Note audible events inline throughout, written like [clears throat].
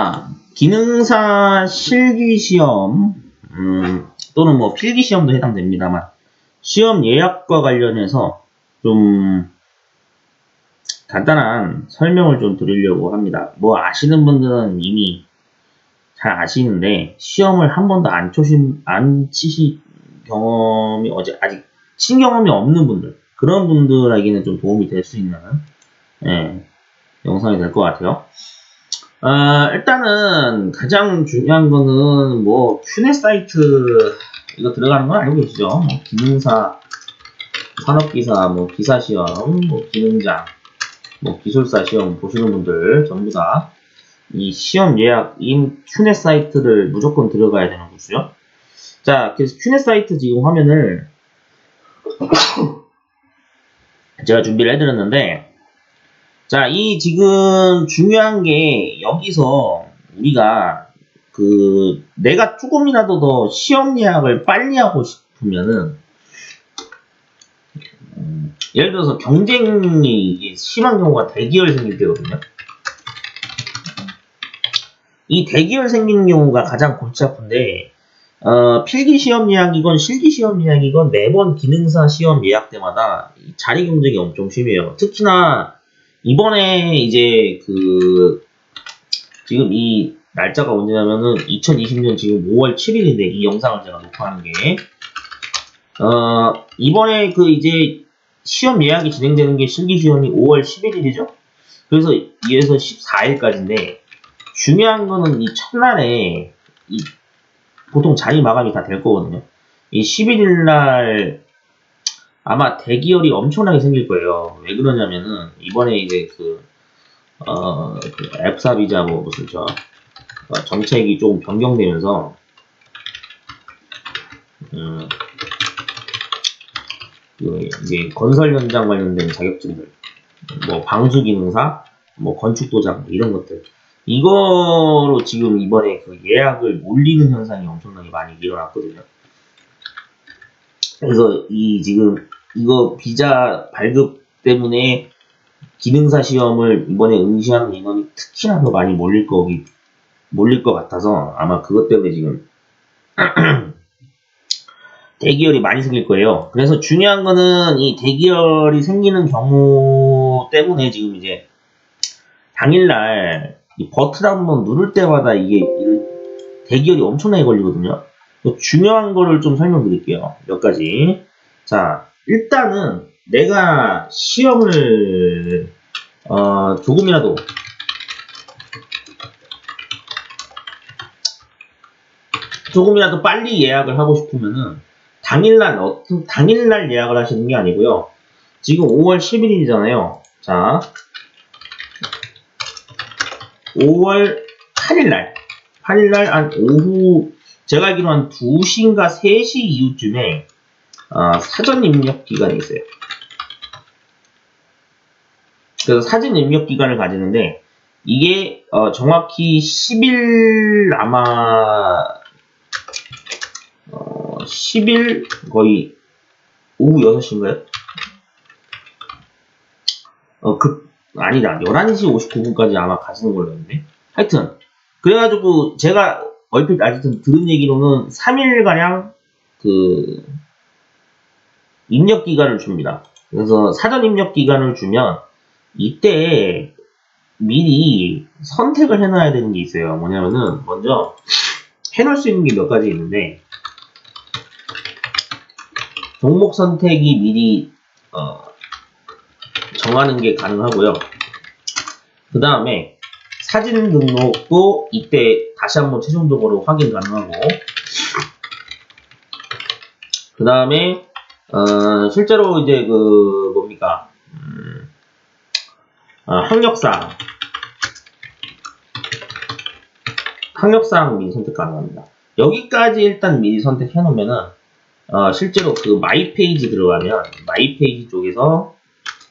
아, 기능사 실기 시험 음, 또는 뭐 필기 시험도 해당됩니다만 시험 예약과 관련해서 좀 간단한 설명을 좀 드리려고 합니다. 뭐 아시는 분들은 이미 잘 아시는데 시험을 한 번도 안 초신 안 치시 경험이 어제 아직 친 경험이 없는 분들 그런 분들에게는 좀 도움이 될 수 있는 예, 영상이 될 것 같아요. 아, 일단은 가장 중요한 거는 뭐 큐넷 사이트 이거 들어가는 건 알고 계시죠? 뭐 기능사, 산업기사, 뭐 기사시험, 뭐 기능장, 뭐 기술사 시험 보시는 분들 전부 다 이 시험 예약 인 큐넷 사이트를 무조건 들어가야 되는 거고요. 자, 그래서 큐넷 사이트 지금 화면을 [coughs] 제가 준비를 해드렸는데 자, 이 지금 중요한 게 여기서 우리가 그 내가 조금이라도 더 시험 예약을 빨리 하고 싶으면은 음, 예를 들어서 경쟁이 심한 경우가 대기열 생길 때거든요. 이 대기열 생기는 경우가 가장 골치 아픈데 어, 필기 시험 예약이건 실기 시험 예약이건 매번 기능사 시험 예약 때마다 이 자리 경쟁이 엄청 심해요. 특히나 이번에 이제 그 지금 이 날짜가 언제냐면은 2020년 지금 5월 7일인데 이 영상을 제가 녹화하는 게 어, 이번에 그 이제 시험 예약이 진행되는 게 실기 시험이 5월 11일이죠. 그래서 이에서 14일까지인데 중요한 거는 이 첫날에 이 보통 자리 마감이 다 될 거거든요. 이 11일 날 아마 대기열이 엄청나게 생길 거예요. 왜 그러냐면은 이번에 이제 그, 어, 그 F사 비자 뭐 무슨 저 어, 정책이 조금 변경되면서 음, 그 이제 건설 현장 관련된 자격증들, 뭐 방수 기능사, 뭐 건축 도장 이런 것들 이거로 지금 이번에 그 예약을 몰리는 현상이 엄청나게 많이 일어났거든요. 그래서 이 지금 이거 비자 발급 때문에 기능사 시험을 이번에 응시하는 인원이 특히나 더 많이 몰릴 거기 몰릴 것 같아서 아마 그것 때문에 지금 [clears throat] 대기열이 많이 생길 거예요. 그래서 중요한 거는 이 대기열이 생기는 경우 때문에 지금 이제 당일날 이 버튼 한번 누를 때마다 이게 대기열이 엄청나게 걸리거든요. 중요한 거를 좀 설명드릴게요. 몇 가지. 자, 일단은 내가 시험을 어, 조금이라도 조금이라도 빨리 예약을 하고 싶으면은 당일날 어떤 당일날 예약을 하시는 게 아니고요. 지금 5월 11일이잖아요. 자, 5월 8일날 8일날 한 오후 제가 알기로 한 2시인가 3시 이후쯤에 어, 사전 입력 기간이 있어요. 그래서 사전 입력 기간을 가지는데 이게 어, 정확히 10일 아마 어, 10일 거의 오후 6시인가요? 어, 그, 아니다. 11시 59분까지 아마 가시는 걸로 했는데. 하여튼, 그래가지고, 제가 얼핏 아직은 들은 얘기로는 3일가량, 그, 입력 기간을 줍니다. 그래서 사전 입력 기간을 주면, 이때 미리 선택을 해놔야 되는 게 있어요. 뭐냐면은, 먼저, 해놓을 수 있는 게 몇 가지 있는데, 종목 선택이 미리, 어, 정하는 게 가능하고요. 그 다음에 사진 등록도 이때 다시 한번 최종적으로 확인 가능하고 그 다음에 어, 실제로 이제 그 뭡니까 음, 어, 학력상 학력상 미리 선택 가능합니다. 여기까지 일단 미리 선택해 놓으면은 어, 실제로 그 마이 페이지 들어가면 마이 페이지 쪽에서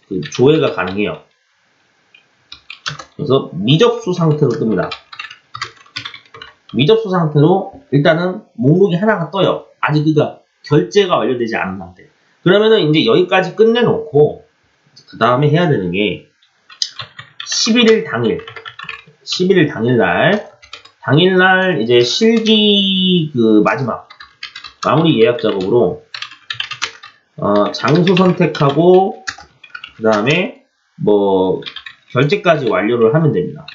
그 조회가 가능해요. 그래서 미접수 상태로 뜹니다. 미접수 상태로 일단은 목록이 하나가 떠요. 아직 그가 결제가 완료되지 않은 상태. 그러면은 이제 여기까지 끝내놓고 그 다음에 해야 되는 게 11일 당일 11일 당일날 당일날 이제 실기 그 마지막 마무리 예약 작업으로 어, 장소 선택하고 그 다음에 뭐 결제까지 완료를 하면 됩니다.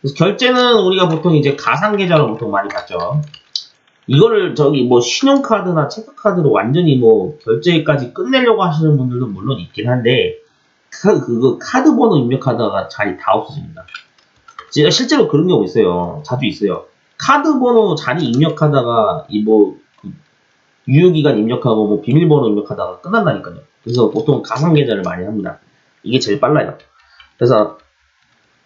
그래서 결제는 우리가 보통 이제 가상 계좌로 보통 많이 받죠. 이거를 저기 뭐 신용카드나 체크카드로 완전히 뭐 결제까지 끝내려고 하시는 분들도 물론 있긴 한데 그, 그거 카드 번호 입력하다가 자리 다 없어집니다. 제가 실제로 그런 경우 있어요. 자주 있어요. 카드 번호 자리 입력하다가 이뭐 그 유효기간 입력하고 뭐 비밀번호 입력하다가 끝난다니까요. 그래서 보통 가상 계좌를 많이 합니다. 이게 제일 빨라요. 그래서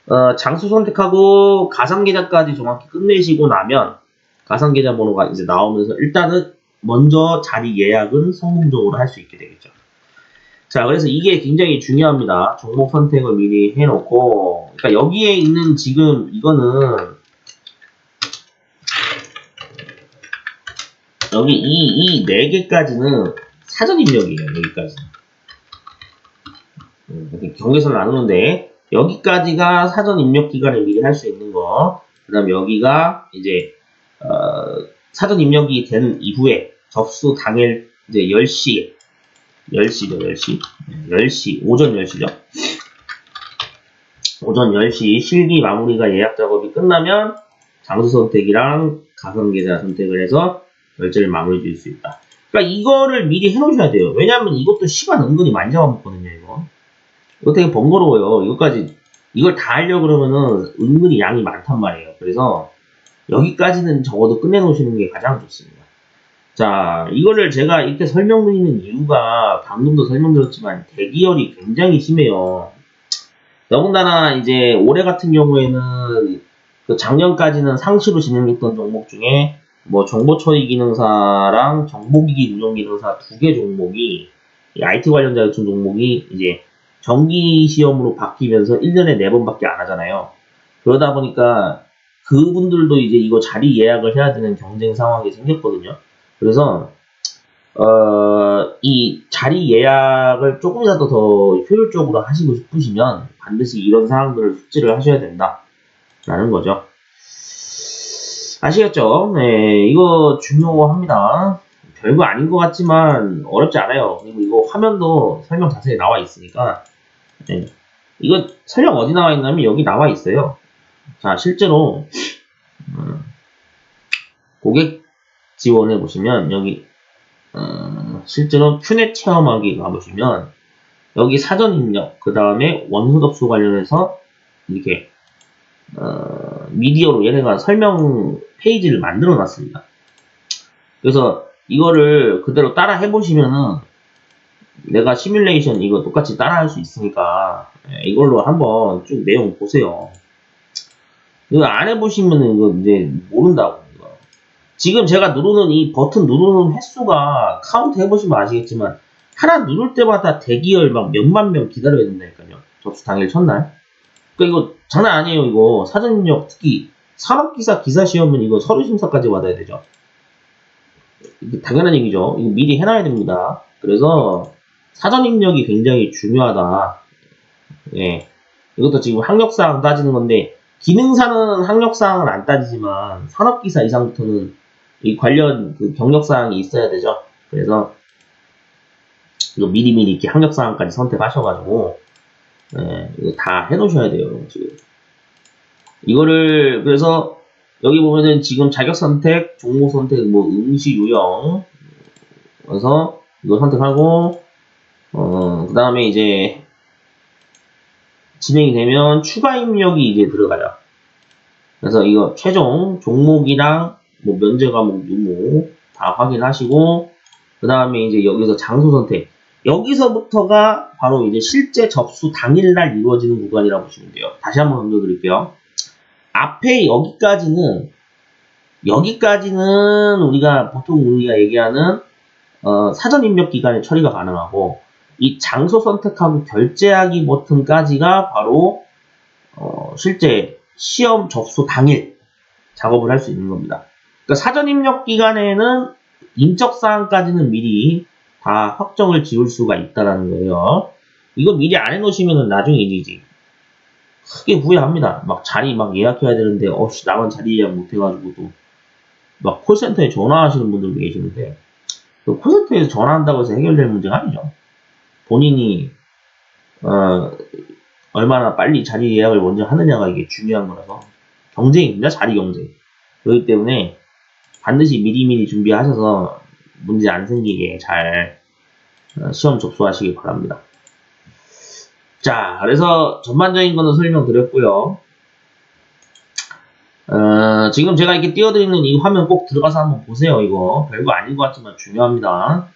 어, 장소 선택하고 가상 계좌까지 정확히 끝내시고 나면 가상 계좌 번호가 이제 나오면서 일단은 먼저 자리 예약은 성공적으로 할 수 있게 되겠죠. 자, 그래서 이게 굉장히 중요합니다. 종목 선택을 미리 해놓고, 그러니까 여기에 있는 지금 이거는 여기 이, 이네 개까지는 사전 입력이에요, 여기까지. 음, 이렇게 경계선을 나누는데, 여기까지가 사전 입력 기간을 미리 할 수 있는 거, 그 다음 여기가 이제, 어, 사전 입력이 된 이후에 접수 당일 이제 10시, 10시죠, 10시. 10시, 오전 10시죠. 오전 10시 실기 마무리가 예약 작업이 끝나면 장소 선택이랑 가상 계좌 선택을 해서 결제를 마무리 지을 수 있다. 그러니까 이거를 미리 해놓으셔야 돼요. 왜냐하면 이것도 시간 은근히 많이 잡아먹거든요, 이거. 이거 되게 번거로워요. 이것까지, 이걸 다 하려고 그러면은 은근히 양이 많단 말이에요. 그래서 여기까지는 적어도 끝내놓으시는 게 가장 좋습니다. 자, 이거를 제가 이렇게 설명드리는 이유가 방금도 설명드렸지만 대기열이 굉장히 심해요. 더군다나 이제 올해 같은 경우에는 그 작년까지는 상시로 진행했던 종목 중에 뭐 정보 처리 기능사랑 정보기기 운영 기능사 두 개 종목이 이 IT 관련 자격증 종목이 이제 정기 시험으로 바뀌면서 1년에 4번밖에 안 하잖아요. 그러다 보니까 그분들도 이제 이거 자리 예약을 해야 되는 경쟁 상황이 생겼거든요. 그래서 어, 이 자리 예약을 조금이라도 더 효율적으로 하시고 싶으시면 반드시 이런 사항들을 숙지를 하셔야 된다. 라는 거죠. 아시겠죠? 네, 이거 중요합니다. 별거 아닌 것 같지만 어렵지 않아요. 그리고 이거 화면도 설명 자세히 나와 있으니까. 네. 이거 설명 어디 나와 있냐면 여기 나와 있어요. 자, 실제로 음, 고객 지원해 보시면 여기 어, 실제로 큐넷 체험하기 가보시면 여기 사전 입력 그 다음에 원서 접수 관련해서 이렇게 어, 미디어로 얘네가 설명 페이지를 만들어 놨습니다. 그래서 이거를 그대로 따라 해보시면은 내가 시뮬레이션 이거 똑같이 따라 할 수 있으니까 예, 이걸로 한번 쭉 내용 보세요. 이거 안 해보시면은 이거 이제 모른다고. 이거. 지금 제가 누르는 이 버튼 누르는 횟수가 카운트 해보시면 아시겠지만 하나 누를 때마다 대기열 막 몇만 명 기다려야 된다니까요. 접수 당일 첫날. 그러니까 이거 장난 아니에요 이거 사전 입력 특히 산업기사 기사 시험은 이거 서류 심사까지 받아야 되죠. 당연한 얘기죠. 이거 미리 해놔야 됩니다. 그래서 사전 입력이 굉장히 중요하다. 예. 이것도 지금 학력사항 따지는 건데 기능사는 학력사항은 안 따지지만 산업기사 이상부터는 이 관련 그 경력사항이 있어야 되죠. 그래서 이거 미리미리 이렇게 학력사항까지 선택하셔가지고 예, 이거 다 해놓으셔야 돼요. 지금 이거를 그래서 여기 보면은 지금 자격 선택, 종목 선택, 뭐 응시 유형 그래서 이거 선택하고 어, 그 다음에 이제 진행이 되면 추가 입력이 이제 들어가요. 그래서 이거 최종 종목이랑 뭐 면제 과목 유무 다 확인하시고 그 다음에 이제 여기서 장소 선택 여기서부터가 바로 이제 실제 접수 당일날 이루어지는 구간이라고 보시면 돼요. 다시 한번 강조드릴게요. 앞에 여기까지는 여기까지는 우리가 보통 우리가 얘기하는 어, 사전 입력 기간에 처리가 가능하고 이 장소 선택하고 결제하기 버튼까지가 바로 어, 실제 시험 접수 당일 작업을 할 수 있는 겁니다. 그러니까 사전 입력 기간에는 인적 사항까지는 미리 다 확정을 지울 수가 있다라는 거예요. 이거 미리 안 해놓으시면 나중에 이제 크게 후회합니다. 막 자리 막 예약해야 되는데 없이 나만 자리 예약 못 해가지고 또막 콜센터에 전화하시는 분들도 계시는데 그 콜센터에서 전화한다고 해서 해결될 문제가 아니죠. 본인이 어, 얼마나 빨리 자리 예약을 먼저 하느냐가 이게 중요한 거라서 경쟁입니다. 자리 경쟁. 그렇기 때문에 반드시 미리미리 준비하셔서 문제 안 생기게 잘 어, 시험 접수하시기 바랍니다. 자, 그래서 전반적인 거는 설명드렸고요. 어, 지금 제가 이렇게 띄워드리는 이 화면 꼭 들어가서 한번 보세요. 이거 별거 아닌 것 같지만 중요합니다.